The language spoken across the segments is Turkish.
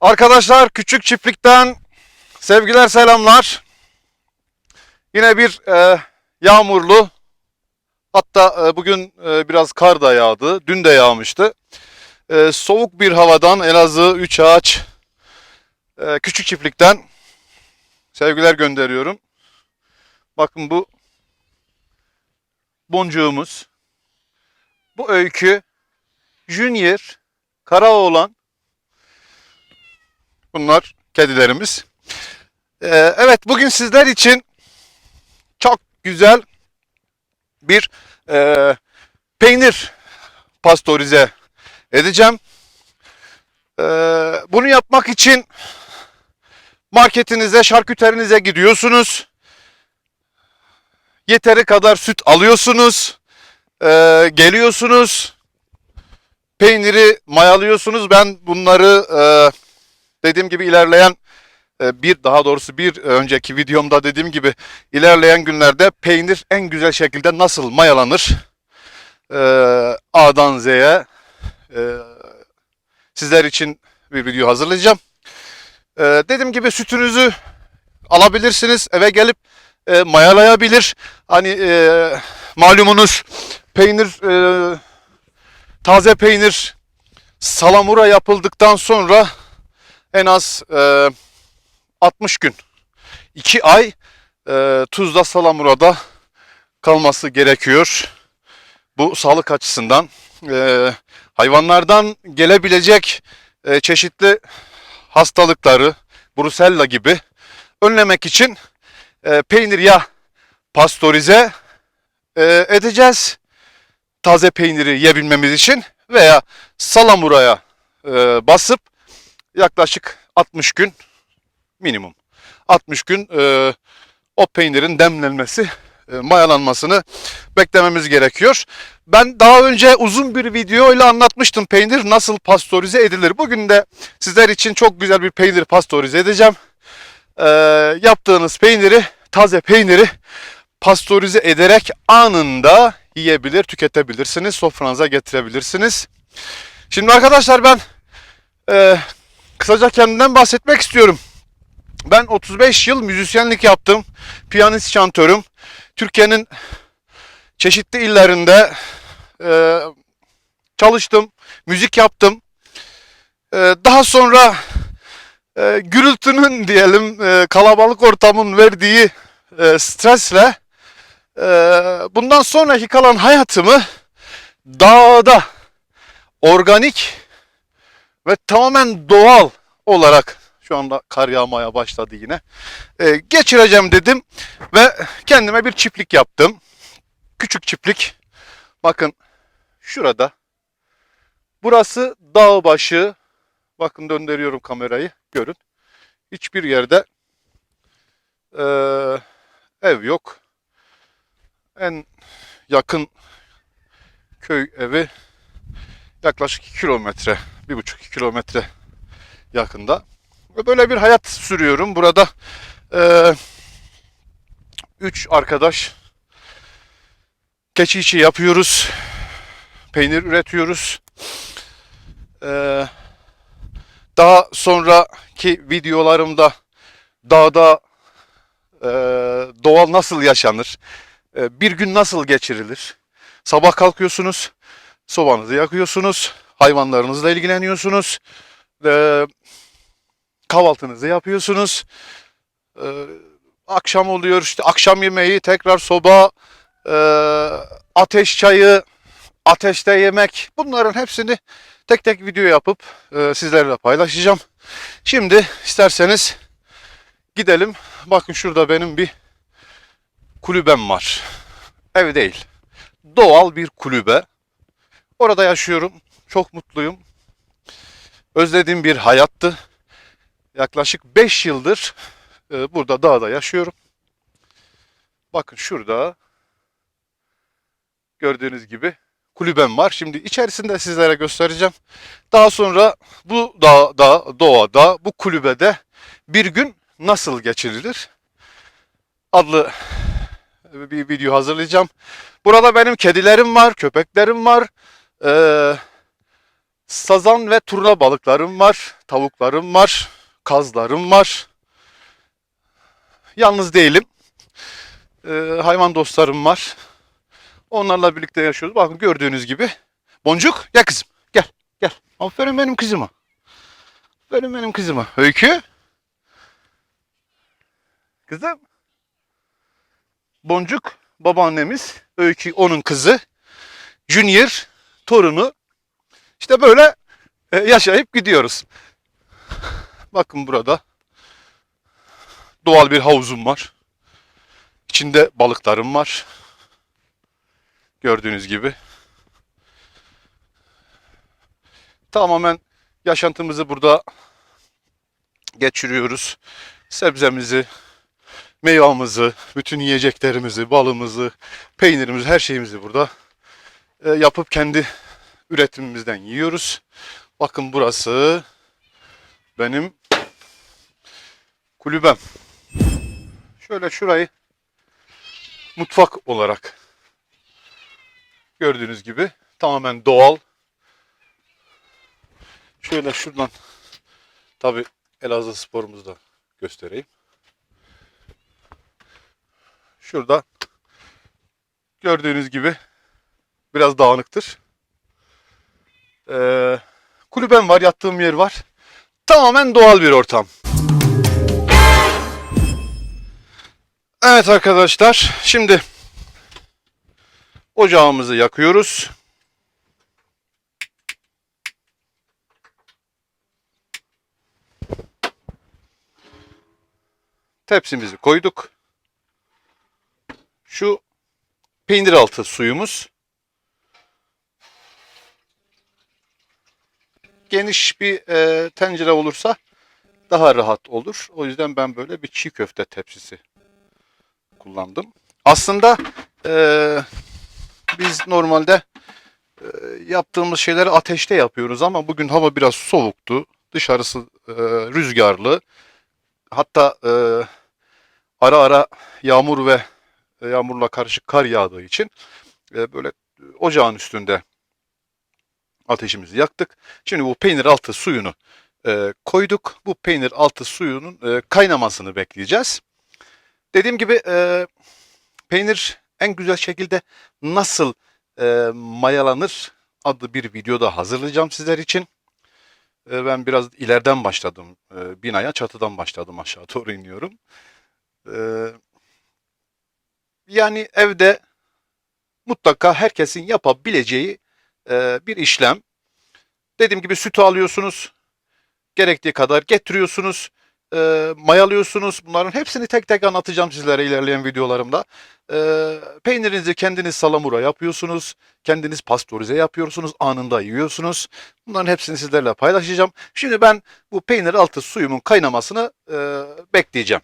Arkadaşlar küçük çiftlikten sevgiler selamlar. Yine bir e, yağmurlu hatta e, bugün e, biraz kar da yağdı. Dün de yağmıştı. E, soğuk bir havadan Elazığ 3 ağaç e, küçük çiftlikten sevgiler gönderiyorum. Bakın bu boncuğumuz. Bu öykü Junior Karaoğlan Bunlar kedilerimiz. Ee, evet bugün sizler için çok güzel bir e, peynir pastörize edeceğim. Ee, bunu yapmak için marketinize, şarküterinize gidiyorsunuz. Yeteri kadar süt alıyorsunuz. Ee, geliyorsunuz. Peyniri mayalıyorsunuz. Ben bunları e, dediğim gibi ilerleyen e, bir daha doğrusu bir önceki videomda dediğim gibi ilerleyen günlerde peynir en güzel şekilde nasıl mayalanır e, A'dan Z'ye e, sizler için bir video hazırlayacağım. E, dediğim gibi sütünüzü alabilirsiniz eve gelip e, mayalayabilir. Hani e, malumunuz peynir e, taze peynir salamura yapıldıktan sonra en az e, 60 gün, 2 ay e, tuzla salamurada kalması gerekiyor. Bu sağlık açısından e, hayvanlardan gelebilecek e, çeşitli hastalıkları, brusella gibi önlemek için e, peynir ya pastörize e, edeceğiz. Taze peyniri yiyebilmemiz için veya salamuraya e, basıp yaklaşık 60 gün minimum 60 gün e, o peynirin demlenmesi, e, mayalanmasını beklememiz gerekiyor. Ben daha önce uzun bir video ile anlatmıştım peynir nasıl pastörize edilir. Bugün de sizler için çok güzel bir peynir pastörize edeceğim. E, yaptığınız peyniri, taze peyniri pastörize ederek anında yiyebilir, tüketebilirsiniz, sofranıza getirebilirsiniz. Şimdi arkadaşlar ben e, kısaca kendimden bahsetmek istiyorum. Ben 35 yıl müzisyenlik yaptım. Piyanist şantörüm. Türkiye'nin çeşitli illerinde e, çalıştım. Müzik yaptım. E, daha sonra e, gürültünün diyelim e, kalabalık ortamın verdiği e, stresle e, bundan sonraki kalan hayatımı dağda organik ve tamamen doğal olarak şu anda kar yağmaya başladı yine. Ee, geçireceğim dedim ve kendime bir çiftlik yaptım. Küçük çiftlik. Bakın şurada. Burası dağ başı. Bakın döndürüyorum kamerayı. Görün. Hiçbir yerde eee, ev yok. En yakın köy evi yaklaşık 2 kilometre, bir buçuk kilometre yakında. Böyle bir hayat sürüyorum. Burada eee, üç arkadaş keçi içi yapıyoruz. Peynir üretiyoruz. Eee, daha sonraki videolarımda dağda eee, doğal nasıl yaşanır? Eee, bir gün nasıl geçirilir? Sabah kalkıyorsunuz, sobanızı yakıyorsunuz, hayvanlarınızla ilgileniyorsunuz, ve kahvaltınızı yapıyorsunuz. Ee, akşam oluyor işte akşam yemeği tekrar soba, e, ateş çayı, ateşte yemek bunların hepsini tek tek video yapıp e, sizlerle paylaşacağım. Şimdi isterseniz gidelim. Bakın şurada benim bir kulübem var. Ev değil. Doğal bir kulübe. Orada yaşıyorum. Çok mutluyum. Özlediğim bir hayattı. Yaklaşık 5 yıldır e, burada dağda yaşıyorum. Bakın şurada gördüğünüz gibi kulübem var. Şimdi içerisinde sizlere göstereceğim. Daha sonra bu dağda, doğada, bu kulübede bir gün nasıl geçirilir adlı bir video hazırlayacağım. Burada benim kedilerim var, köpeklerim var. Ee, sazan ve turna balıklarım var, tavuklarım var, kazlarım var. Yalnız değilim. Ee, hayvan dostlarım var. Onlarla birlikte yaşıyoruz. Bakın gördüğünüz gibi. Boncuk gel kızım gel gel. Aferin benim kızıma. Aferin benim kızıma. Öykü. Kızım. Boncuk babaannemiz. Öykü onun kızı. Junior torunu. İşte böyle e, yaşayıp gidiyoruz. Bakın burada doğal bir havuzum var. İçinde balıklarım var. Gördüğünüz gibi. Tamamen yaşantımızı burada geçiriyoruz. Sebzemizi, meyvamızı, bütün yiyeceklerimizi, balımızı, peynirimizi, her şeyimizi burada e, yapıp kendi üretimimizden yiyoruz. Bakın burası benim kulübem. Şöyle şurayı mutfak olarak gördüğünüz gibi tamamen doğal. Şöyle şuradan tabi Elazığ sporumuzu da göstereyim. Şurada gördüğünüz gibi biraz dağınıktır. Ee, kulübem var, yattığım yer var. Tamamen doğal bir ortam. Evet arkadaşlar, şimdi ocağımızı yakıyoruz. Tepsimizi koyduk. Şu peynir altı suyumuz. Geniş bir e, tencere olursa daha rahat olur. O yüzden ben böyle bir çiğ köfte tepsisi kullandım. Aslında e, biz normalde e, yaptığımız şeyleri ateşte yapıyoruz ama bugün hava biraz soğuktu. Dışarısı e, rüzgarlı. Hatta e, ara ara yağmur ve e, yağmurla karışık kar yağdığı için e, böyle ocağın üstünde ateşimizi yaktık. Şimdi bu peynir altı suyunu e, koyduk. Bu peynir altı suyunun e, kaynamasını bekleyeceğiz. Dediğim gibi e, peynir en güzel şekilde nasıl e, mayalanır adlı bir video da hazırlayacağım sizler için. E, ben biraz ileriden başladım. E, binaya çatıdan başladım aşağı doğru iniyorum. E, yani evde mutlaka herkesin yapabileceği e, bir işlem. Dediğim gibi sütü alıyorsunuz. Gerektiği kadar getiriyorsunuz. E, mayalıyorsunuz. Bunların hepsini tek tek anlatacağım sizlere ilerleyen videolarımda. E, peynirinizi kendiniz salamura yapıyorsunuz. Kendiniz pastörize yapıyorsunuz. Anında yiyorsunuz. Bunların hepsini sizlerle paylaşacağım. Şimdi ben bu peynir altı suyumun kaynamasını e, bekleyeceğim.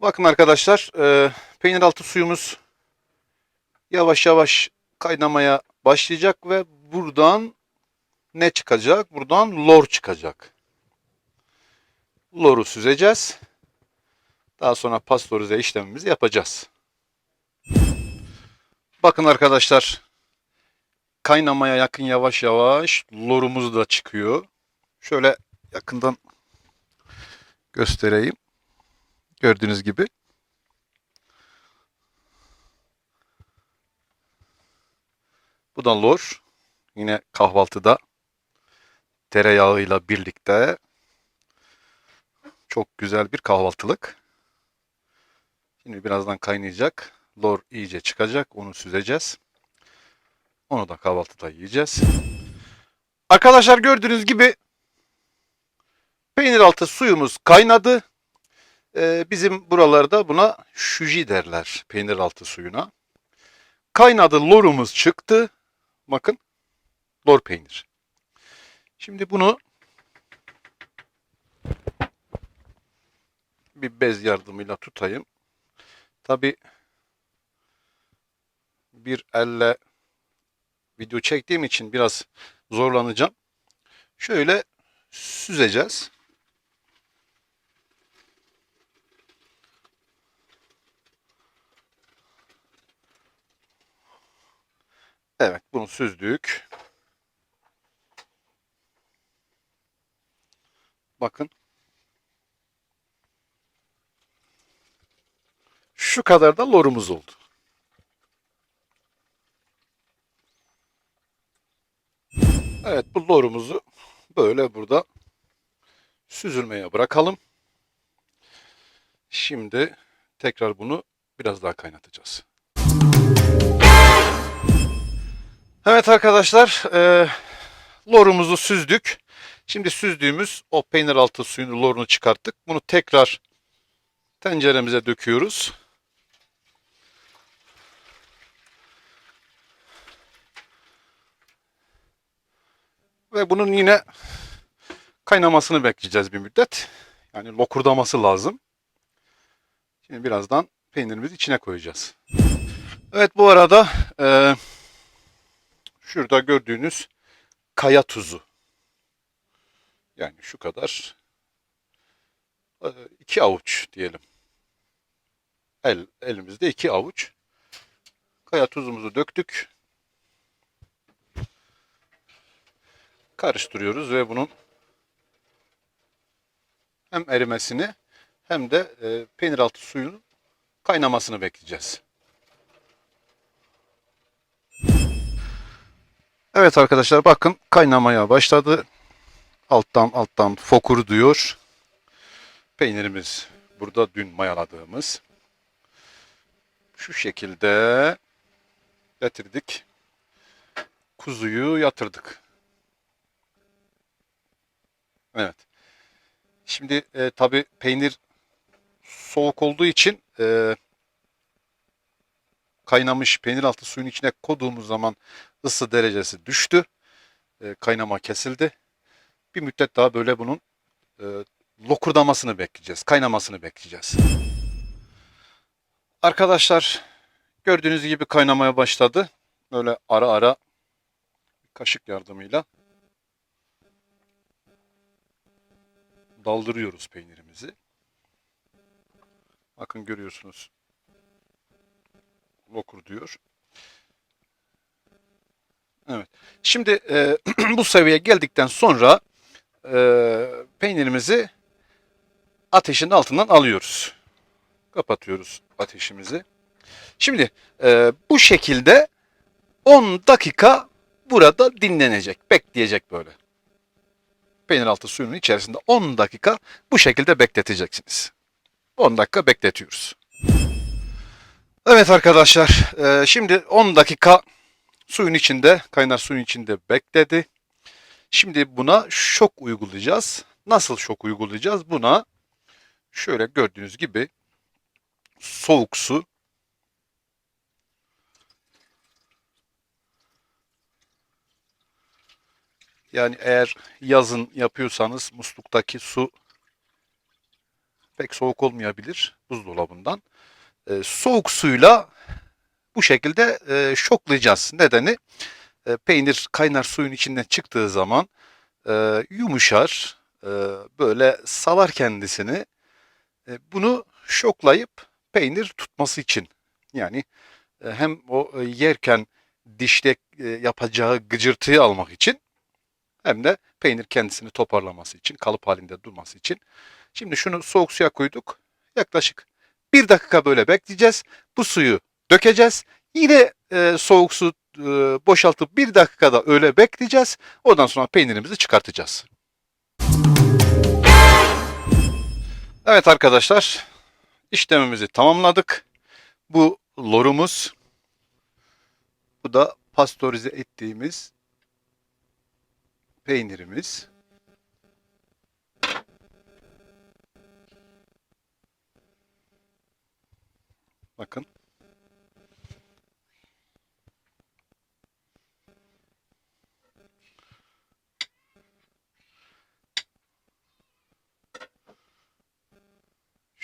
Bakın arkadaşlar e, peynir altı suyumuz yavaş yavaş kaynamaya başlayacak ve buradan ne çıkacak? Buradan lor çıkacak. Loru süzeceğiz. Daha sonra pastörize işlemimizi yapacağız. Bakın arkadaşlar kaynamaya yakın yavaş yavaş lorumuz da çıkıyor. Şöyle yakından göstereyim. Gördüğünüz gibi. Bu da lor. Yine kahvaltıda tereyağıyla birlikte çok güzel bir kahvaltılık. Şimdi birazdan kaynayacak. Lor iyice çıkacak. Onu süzeceğiz. Onu da kahvaltıda yiyeceğiz. Arkadaşlar gördüğünüz gibi peynir altı suyumuz kaynadı. Ee, bizim buralarda buna şuji derler peynir altı suyuna. Kaynadı lorumuz çıktı. Bakın lor peynir. Şimdi bunu bir bez yardımıyla tutayım. Tabi bir elle video çektiğim için biraz zorlanacağım. Şöyle süzeceğiz. Evet bunu süzdük. Bakın. Şu kadar da lorumuz oldu. Evet bu lorumuzu böyle burada süzülmeye bırakalım. Şimdi tekrar bunu biraz daha kaynatacağız. Evet arkadaşlar, e, lorumuzu süzdük. Şimdi süzdüğümüz o peynir altı suyunu lorunu çıkarttık. Bunu tekrar tenceremize döküyoruz. Ve bunun yine kaynamasını bekleyeceğiz bir müddet. Yani lokurdaması lazım. Şimdi birazdan peynirimizi içine koyacağız. Evet bu arada e, şurada gördüğünüz kaya tuzu. Yani şu kadar e, iki avuç diyelim. El, elimizde iki avuç. Kaya tuzumuzu döktük. Karıştırıyoruz ve bunun hem erimesini hem de e, peynir altı suyun kaynamasını bekleyeceğiz. Evet arkadaşlar bakın kaynamaya başladı. Alttan alttan fokur diyor. Peynirimiz burada dün mayaladığımız. Şu şekilde getirdik. Kuzuyu yatırdık. Evet. Şimdi e, tabi peynir soğuk olduğu için e, kaynamış peynir altı suyun içine koyduğumuz zaman ısı derecesi düştü. E, kaynama kesildi. Bir müddet daha böyle bunun e, lokurdamasını bekleyeceğiz. Kaynamasını bekleyeceğiz. Arkadaşlar gördüğünüz gibi kaynamaya başladı. Böyle ara ara kaşık yardımıyla daldırıyoruz peynirimizi. Bakın görüyorsunuz. Lokur diyor. Evet. Şimdi e, bu seviyeye geldikten sonra e, peynirimizi ateşin altından alıyoruz. Kapatıyoruz ateşimizi. Şimdi e, bu şekilde 10 dakika burada dinlenecek, bekleyecek böyle. Peynir altı suyunun içerisinde 10 dakika bu şekilde bekleteceksiniz. 10 dakika bekletiyoruz. Evet arkadaşlar, e, şimdi 10 dakika suyun içinde, kaynar suyun içinde bekledi. Şimdi buna şok uygulayacağız. Nasıl şok uygulayacağız? Buna şöyle gördüğünüz gibi soğuk su Yani eğer yazın yapıyorsanız musluktaki su pek soğuk olmayabilir buzdolabından. E, soğuk suyla bu şekilde e, şoklayacağız. Nedeni e, peynir kaynar suyun içinden çıktığı zaman e, yumuşar, e, böyle salar kendisini. E, bunu şoklayıp peynir tutması için yani e, hem o e, yerken dişte e, yapacağı gıcırtıyı almak için hem de peynir kendisini toparlaması için, kalıp halinde durması için. Şimdi şunu soğuk suya koyduk. Yaklaşık bir dakika böyle bekleyeceğiz. Bu suyu dökeceğiz. Yine e, soğuk su e, boşaltıp bir dakikada öyle bekleyeceğiz. Ondan sonra peynirimizi çıkartacağız. Evet arkadaşlar, işlemimizi tamamladık. Bu lorumuz, bu da pastörize ettiğimiz peynirimiz. Bakın.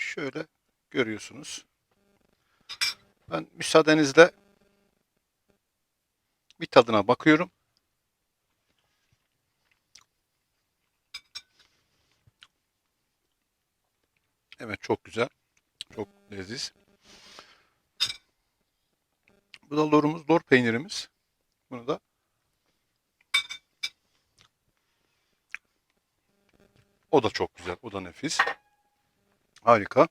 Şöyle görüyorsunuz. Ben müsaadenizle bir tadına bakıyorum. Evet çok güzel. Çok leziz. Bu da lorumuz, lor peynirimiz. Bunu da O da çok güzel. O da nefis. Harika.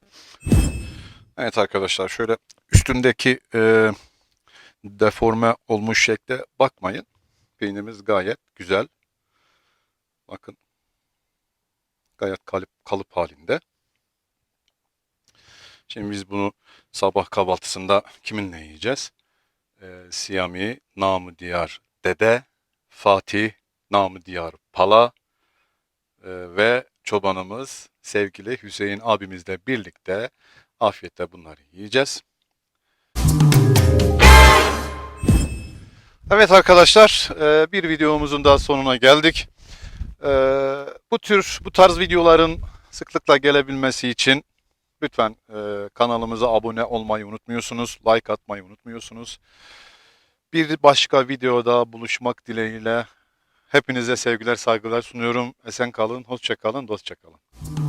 Evet arkadaşlar şöyle üstündeki e, deforme olmuş şekle bakmayın. Peynirimiz gayet güzel. Bakın. Gayet kalıp, kalıp halinde. Şimdi biz bunu sabah kahvaltısında kiminle yiyeceğiz? Ee, Siyami, namı diyar dede, Fatih, namı diyar pala ee, ve çobanımız sevgili Hüseyin abimizle birlikte afiyetle bunları yiyeceğiz. Evet arkadaşlar e, bir videomuzun daha sonuna geldik. E, Bu tür bu tarz videoların sıklıkla gelebilmesi için lütfen e, kanalımıza abone olmayı unutmuyorsunuz. Like atmayı unutmuyorsunuz. Bir başka videoda buluşmak dileğiyle hepinize sevgiler saygılar sunuyorum. Esen kalın, hoşça kalın, dostça kalın.